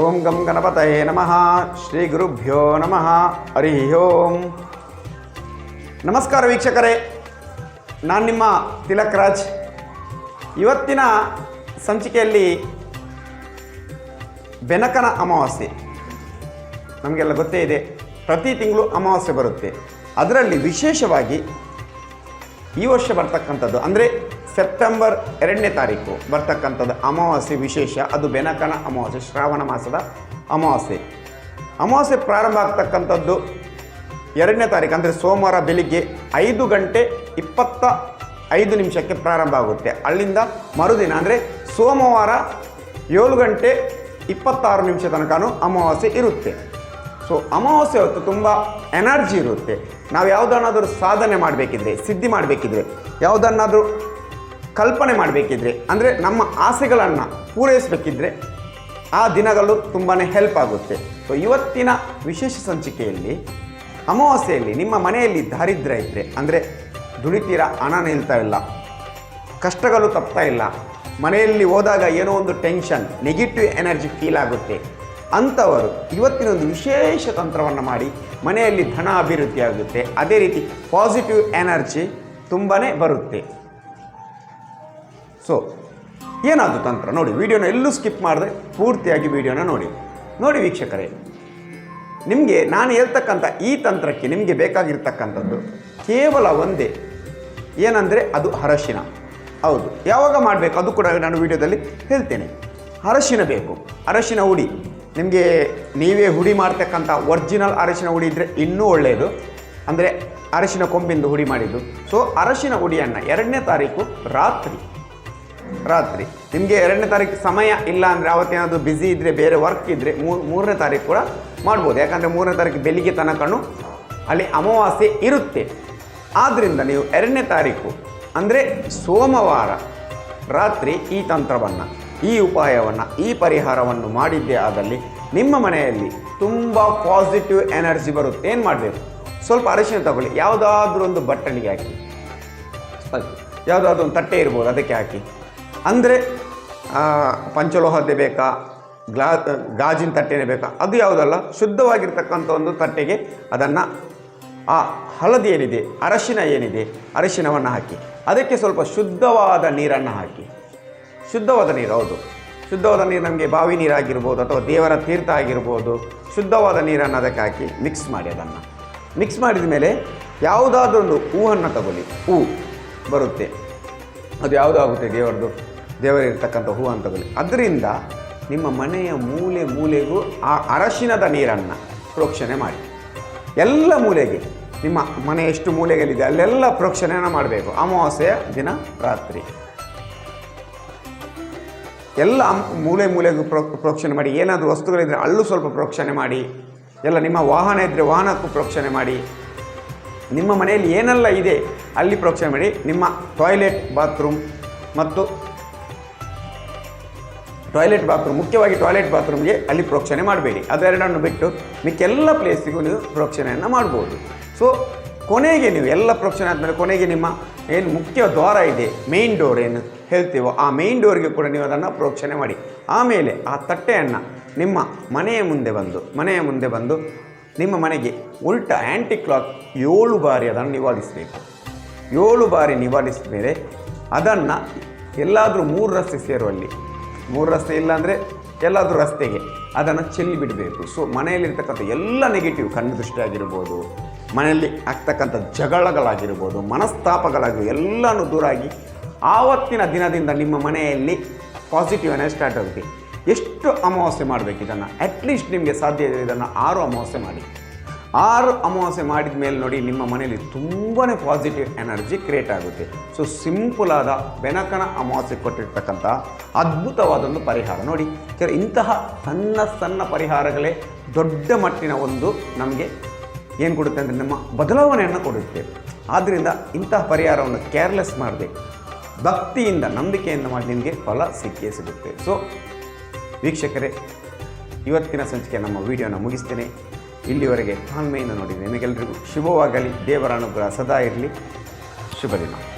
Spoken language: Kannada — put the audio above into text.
ಓಂ ಗಂ ಗಣಪತಯೇ ನಮಃ. ಶ್ರೀ ಗುರುಭ್ಯೋ ನಮಃ. ಹರಿ ಓಂ. ನಮಸ್ಕಾರ ವೀಕ್ಷಕರೇ. ನಾನು ನಿಮ್ಮ ತಿಲಕ್ ರಾಜ್. ಇವತ್ತಿನ ಸಂಚಿಕೆಯಲ್ಲಿ ಬೆನಕನ ಅಮಾವಾಸ್ಯೆ. ನಮಗೆಲ್ಲ ಗೊತ್ತೇ ಇದೆ. ಪ್ರತಿ ತಿಂಗಳು ಅಮಾವಾಸ್ಯೆ ಬರುತ್ತೆ. ಅದರಲ್ಲಿ ವಿಶೇಷವಾಗಿ ಈ ವರ್ಷ ಬರ್ತಕ್ಕಂಥದ್ದು. ಅಂದರೆ ಸೆಪ್ಟೆಂಬರ್ ಎರಡನೇ ತಾರೀಕು ಬರ್ತಕ್ಕಂಥದ್ದು ಅಮಾವಾಸ್ಯೆ ವಿಶೇಷ. ಅದು ಬೆನಕನ ಅಮಾವಾಸ್ಯೆ, ಶ್ರಾವಣ ಮಾಸದ ಅಮಾವಾಸ್ಯೆ. ಅಮಾವಾಸ್ಯೆ ಪ್ರಾರಂಭ ಆಗ್ತಕ್ಕಂಥದ್ದು ಎರಡನೇ ತಾರೀಕು, ಅಂದರೆ ಸೋಮವಾರ ಬೆಳಿಗ್ಗೆ ಐದು ಗಂಟೆ ಇಪ್ಪತ್ತ ಐದು ನಿಮಿಷಕ್ಕೆ ಪ್ರಾರಂಭ ಆಗುತ್ತೆ. ಅಲ್ಲಿಂದ ಮರುದಿನ, ಅಂದರೆ ಸೋಮವಾರ ಏಳು ಗಂಟೆ ಇಪ್ಪತ್ತಾರು ನಿಮಿಷ ತನಕನೂ ಅಮಾವಾಸ್ಯೆ ಇರುತ್ತೆ. ಸೊ ಅಮಾವಾಸ್ಯೆ ಹೊತ್ತು ತುಂಬ ಎನರ್ಜಿ ಇರುತ್ತೆ. ನಾವು ಯಾವುದನ್ನಾದರೂ ಸಾಧನೆ ಮಾಡಬೇಕಿದ್ರೆ, ಸಿದ್ಧಿ ಮಾಡಬೇಕಿದ್ರೆ, ಯಾವುದನ್ನಾದರೂ ಕಲ್ಪನೆ ಮಾಡಬೇಕಿದ್ರೆ, ಅಂದರೆ ನಮ್ಮ ಆಸೆಗಳನ್ನು ಪೂರೈಸಬೇಕಿದ್ರೆ ಆ ದಿನಗಳು ತುಂಬಾ ಹೆಲ್ಪ್ ಆಗುತ್ತೆ. ಸೊ ಇವತ್ತಿನ ವಿಶೇಷ ಸಂಚಿಕೆಯಲ್ಲಿ, ಅಮಾವಾಸ್ಯೆಯಲ್ಲಿ ನಿಮ್ಮ ಮನೆಯಲ್ಲಿ ದಾರಿದ್ರ್ಯ ಇದ್ದರೆ ಅಂದರೆ ದುಡಿತೀರ ಹಣ ನಿಲ್ತಾ ಇಲ್ಲ, ಕಷ್ಟಗಳು ತಪ್ತಾ ಇಲ್ಲ, ಮನೆಯಲ್ಲಿ ಹೋದಾಗ ಏನೋ ಒಂದು ಟೆನ್ಷನ್ ನೆಗೆಟಿವ್ ಎನರ್ಜಿ ಫೀಲ್ ಆಗುತ್ತೆ, ಅಂಥವರು ಇವತ್ತಿನ ಒಂದು ವಿಶೇಷ ತಂತ್ರವನ್ನು ಮಾಡಿ ಮನೆಯಲ್ಲಿ ಧನ ಅಭಿವೃದ್ಧಿ ಆಗುತ್ತೆ. ಅದೇ ರೀತಿ ಪಾಸಿಟಿವ್ ಎನರ್ಜಿ ತುಂಬಾ ಬರುತ್ತೆ. ಸೊ ಏನಾದರೂ ತಂತ್ರ ನೋಡಿ ವಿಡಿಯೋನ ಎಲ್ಲೂ ಸ್ಕಿಪ್ ಮಾಡಿದೆ, ಪೂರ್ತಿಯಾಗಿ ವಿಡಿಯೋನ ನೋಡಿ. ನೋಡಿ ವೀಕ್ಷಕರೇ, ನಿಮಗೆ ನಾನು ಹೇಳ್ತಕ್ಕಂಥ ಈ ತಂತ್ರಕ್ಕೆ ನಿಮಗೆ ಬೇಕಾಗಿರ್ತಕ್ಕಂಥದ್ದು ಕೇವಲ ಒಂದೇ. ಏನಂದರೆ ಅದು ಅರಶಿನ. ಹೌದು, ಯಾವಾಗ ಮಾಡಬೇಕು ಅದು ಕೂಡ ನಾನು ವಿಡಿಯೋದಲ್ಲಿ ಹೇಳ್ತೇನೆ. ಅರಶಿನ ಬೇಕು. ಅರಶಿನ ಹುಡಿ. ನಿಮಗೆ ನೀವೇ ಹುಡಿ ಮಾಡ್ತಕ್ಕಂಥ ಒರ್ಜಿನಲ್ ಅರಶಿನ ಹುಡಿ ಇದ್ದರೆ ಇನ್ನೂ ಒಳ್ಳೆಯದು ಅಂದರೆ ಅರಶಿನ ಕೊಂಬಿಂದು ಹುಡಿ ಮಾಡಿದ್ದು. ಸೊ ಅರಶಿನ ಹುಡಿಯನ್ನು ಎರಡನೇ ತಾರೀಕು ರಾತ್ರಿ ರಾತ್ರಿ. ನಿಮಗೆ ಎರಡನೇ ತಾರೀಕು ಸಮಯ ಇಲ್ಲ ಅಂದರೆ ಅವತ್ತೇನಾದರೂ ಬ್ಯುಸಿ ಇದ್ದರೆ ಬೇರೆ ವರ್ಕ್ ಇದ್ದರೆ ಮೂರು ಮೂರನೇ ತಾರೀಕು ಕೂಡ ಮಾಡ್ಬೋದು. ಯಾಕಂದರೆ ಮೂರನೇ ತಾರೀಕು ಬೆಳಿಗ್ಗೆ ತನಕನೂ ಅಲ್ಲಿ ಅಮಾವಾಸ್ಯೆ ಇರುತ್ತೆ. ಆದ್ದರಿಂದ ನೀವು ಎರಡನೇ ತಾರೀಕು ಅಂದರೆ ಸೋಮವಾರ ರಾತ್ರಿ ಈ ತಂತ್ರವನ್ನು, ಈ ಉಪಾಯವನ್ನು, ಈ ಪರಿಹಾರವನ್ನು ಮಾಡಿದ್ದೇ ಆದಲ್ಲಿ ನಿಮ್ಮ ಮನೆಯಲ್ಲಿ ತುಂಬ ಪಾಸಿಟಿವ್ ಎನರ್ಜಿ ಬರುತ್ತೆ. ಏನು ಮಾಡಬೇಕು? ಸ್ವಲ್ಪ ಅರಿಶಿನ ತಗೊಳ್ಳಿ. ಯಾವುದಾದ್ರೂ ಒಂದು ಬಟ್ಟಣಿಗೆ ಹಾಕಿ. ಯಾವುದಾದ್ರೂ ಒಂದು ತಟ್ಟೆ ಇರ್ಬೋದು, ಅದಕ್ಕೆ ಹಾಕಿ. ಅಂದರೆ ಪಂಚಲೋಹದ್ದೇ ಬೇಕಾ? ಗ್ಲಾ, ಗಾಜಿನ ತಟ್ಟೆನೇ ಬೇಕಾ? ಅದು ಯಾವುದಲ್ಲ, ಶುದ್ಧವಾಗಿರ್ತಕ್ಕಂಥ ಒಂದು ತಟ್ಟೆಗೆ ಅದನ್ನು, ಆ ಹಳದಿ ಏನಿದೆ, ಅರಶಿನ ಏನಿದೆ, ಅರಶಿನವನ್ನು ಹಾಕಿ. ಅದಕ್ಕೆ ಸ್ವಲ್ಪ ಶುದ್ಧವಾದ ನೀರನ್ನು ಹಾಕಿ. ಶುದ್ಧವಾದ ನೀರು ಹೌದು. ಶುದ್ಧವಾದ ನೀರು ನಮಗೆ ಬಾವಿ ನೀರಾಗಿರ್ಬೋದು ಅಥವಾ ದೇವರ ತೀರ್ಥ ಆಗಿರ್ಬೋದು. ಶುದ್ಧವಾದ ನೀರನ್ನು ಅದಕ್ಕೆ ಹಾಕಿ ಮಿಕ್ಸ್ ಮಾಡಿ ಅದನ್ನು. ಮಿಕ್ಸ್ ಮಾಡಿದ ಮೇಲೆ ಯಾವುದಾದ್ರೊಂದು ಹೂವನ್ನು ತಗೊಳ್ಳಿ. ಹೂ ಬರುತ್ತೆ. ಅದು ಯಾವುದು ಆಗುತ್ತೆ ದೇವರದು? ದೇವರಿರ್ತಕ್ಕಂಥ ಹೂವು ಅಂಥದ್ದು ಅದರಿಂದ ನಿಮ್ಮ ಮನೆಯ ಮೂಲೆ ಮೂಲೆಗೂ ಆ ಅರಶಿನದ ನೀರನ್ನು ಪ್ರೋಕ್ಷಣೆ ಮಾಡಿ. ಎಲ್ಲ ಮೂಲೆಗೆ, ನಿಮ್ಮ ಮನೆ ಎಷ್ಟು ಮೂಲೆಗಳಿದೆ ಅಲ್ಲೆಲ್ಲ ಪ್ರೋಕ್ಷಣೆಯನ್ನು ಮಾಡಬೇಕು. ಅಮಾವಾಸ್ಯೆಯ ದಿನ ರಾತ್ರಿ. ಎಲ್ಲ ಮೂಲೆ ಮೂಲೆಗೂ ಪ್ರೋ ಪ್ರೋಕ್ಷಣೆ ಮಾಡಿ. ಏನಾದರೂ ವಸ್ತುಗಳಿದ್ದರೆ ಅಲ್ಲೂ ಸ್ವಲ್ಪ ಪ್ರೋಕ್ಷಣೆ ಮಾಡಿ. ಎಲ್ಲ ನಿಮ್ಮ ವಾಹನ ಇದ್ದರೆ ವಾಹನಕ್ಕೂ ಪ್ರೋಕ್ಷಣೆ ಮಾಡಿ. ನಿಮ್ಮ ಮನೆಯಲ್ಲಿ ಏನೆಲ್ಲ ಇದೆ, ಅಲ್ಲಿ ಪ್ರೋಕ್ಷಣೆ ಮಾಡಿ. ನಿಮ್ಮ ಟಾಯ್ಲೆಟ್ ಬಾತ್ರೂಮ್ ಮತ್ತು ಟಾಯ್ಲೆಟ್ ಬಾತ್ರೂಮ್ ಮುಖ್ಯವಾಗಿ ಟಾಯ್ಲೆಟ್ ಬಾತ್ರೂಮ್ಗೆ ಅಲ್ಲಿ ಪ್ರೋಕ್ಷಣೆ ಮಾಡಬೇಡಿ. ಅದೆರಡನ್ನು ಬಿಟ್ಟು ಮಿಕ್ಕೆಲ್ಲ ಪ್ಲೇಸಿಗೂ ನೀವು ಪ್ರೋಕ್ಷಣೆಯನ್ನು ಮಾಡ್ಬೋದು. ಸೊ ಕೊನೆಗೆ ನೀವು ಎಲ್ಲ ಪ್ರೋಕ್ಷಣೆ ಆದಮೇಲೆ ಕೊನೆಗೆ ನಿಮ್ಮ ಏನು ಮುಖ್ಯ ದ್ವಾರ ಇದೆ ಮೇಯ್ನ್ ಡೋರ್ ಏನು ಹೇಳ್ತೀವೋ, ಆ ಮೇನ್ ಡೋರ್ಗೆ ಕೂಡ ನೀವು ಅದನ್ನು ಪ್ರೋಕ್ಷಣೆ ಮಾಡಿ. ಆಮೇಲೆ ಆ ತಟ್ಟೆಯನ್ನು ನಿಮ್ಮ ಮನೆಯ ಮುಂದೆ ಬಂದು, ಮನೆಯ ಮುಂದೆ ಬಂದು ನಿಮ್ಮ ಮನೆಗೆ ಉಲ್ಟ ಆ್ಯಂಟಿ ಕ್ಲಾಕ್ ಏಳು ಬಾರಿ ಅದನ್ನು ನಿವಾರಿಸಬೇಕು. ಏಳು ಬಾರಿ ನಿವಾರಿಸಿದ ಮೇಲೆ ಅದನ್ನು ಎಲ್ಲಾದರೂ ಮೂರು ರಸ್ತೆ ಸೇರುವಲ್ಲಿ. ಮೂರು ರಸ್ತೆ ಇಲ್ಲಾಂದರೆ ಎಲ್ಲಾದರೂ ರಸ್ತೆಗೆ ಅದನ್ನು ಚೆಲ್ಲಿ ಬಿಡಬೇಕು. ಸೊ ಮನೆಯಲ್ಲಿರ್ತಕ್ಕಂಥ ಎಲ್ಲ ನೆಗೆಟಿವ್ ಕಣ್ಣು ದೃಷ್ಟಿ ಆಗಿರ್ಬೋದು ಮನೆಯಲ್ಲಿ ಆಗ್ತಕ್ಕಂಥ ಜಗಳಗಳಾಗಿರ್ಬೋದು ಮನಸ್ತಾಪಗಳಾಗಿ ಎಲ್ಲನೂ ದೂರಾಗಿ ಆವತ್ತಿನ ದಿನದಿಂದ ನಿಮ್ಮ ಮನೆಯಲ್ಲಿ ಪಾಸಿಟಿವ್ ಎನರ್ಜಿ ಸ್ಟಾರ್ಟ್ ಆಗುತ್ತೆ. ಎಷ್ಟು ಅಮಾವಾಸ್ಯೆ ಮಾಡಬೇಕು ಇದನ್ನು? ಅಟ್ಲೀಸ್ಟ್ ನಿಮಗೆ ಸಾಧ್ಯ ಇದೆ ಇದನ್ನು ಆರು ಅಮಾವಾಸ್ಯೆ ಮಾಡಿ. ಆರು ಅಮಾವಾಸ್ಯೆ ಮಾಡಿದ ಮೇಲೆ ನೋಡಿ ನಿಮ್ಮ ಮನೆಯಲ್ಲಿ ತುಂಬಾ ಪಾಸಿಟಿವ್ ಎನರ್ಜಿ ಕ್ರಿಯೇಟ್ ಆಗುತ್ತೆ. ಸೊ ಸಿಂಪಲ್ ಆದ ಬೆನಕನ ಅಮಾವಾಸ್ಯೆ ಕೊಟ್ಟಿರ್ತಕ್ಕಂಥ ಅದ್ಭುತವಾದೊಂದು ಪರಿಹಾರ ನೋಡಿ. ಇಂತಹ ಸಣ್ಣ ಸಣ್ಣ ಪರಿಹಾರಗಳೇ ದೊಡ್ಡ ಮಟ್ಟಿನ ಒಂದು ನಮಗೆ ಏನು ಕೊಡುತ್ತೆ ಅಂದರೆ ನಮ್ಮ ಬದಲಾವಣೆಯನ್ನು ಕೊಡುತ್ತೆ. ಆದ್ದರಿಂದ ಇಂತಹ ಪರಿಹಾರವನ್ನು ಕೇರ್ಲೆಸ್ ಮಾಡಬೇಕು ಭಕ್ತಿಯಿಂದ ನಂಬಿಕೆಯಿಂದ ಮಾಡಿ ನಿಮಗೆ ಫಲ ಸಿಕ್ಕೇ ಸಿಗುತ್ತೆ. ಸೊ ವೀಕ್ಷಕರೇ, ಇವತ್ತಿನ ಸಂಚಿಕೆ ನಮ್ಮ ವಿಡಿಯೋನ ಮುಗಿಸ್ತೇನೆ. ಇಲ್ಲಿವರೆಗೆ ತಾಳ್ಮೆಯಿಂದ ನೋಡಿ ನಿಮಗೆಲ್ಲರಿಗೂ ಶುಭವಾಗಲಿ. ದೇವರ ಅನುಗ್ರಹ ಸದಾ ಇರಲಿ. ಶುಭ ದಿನ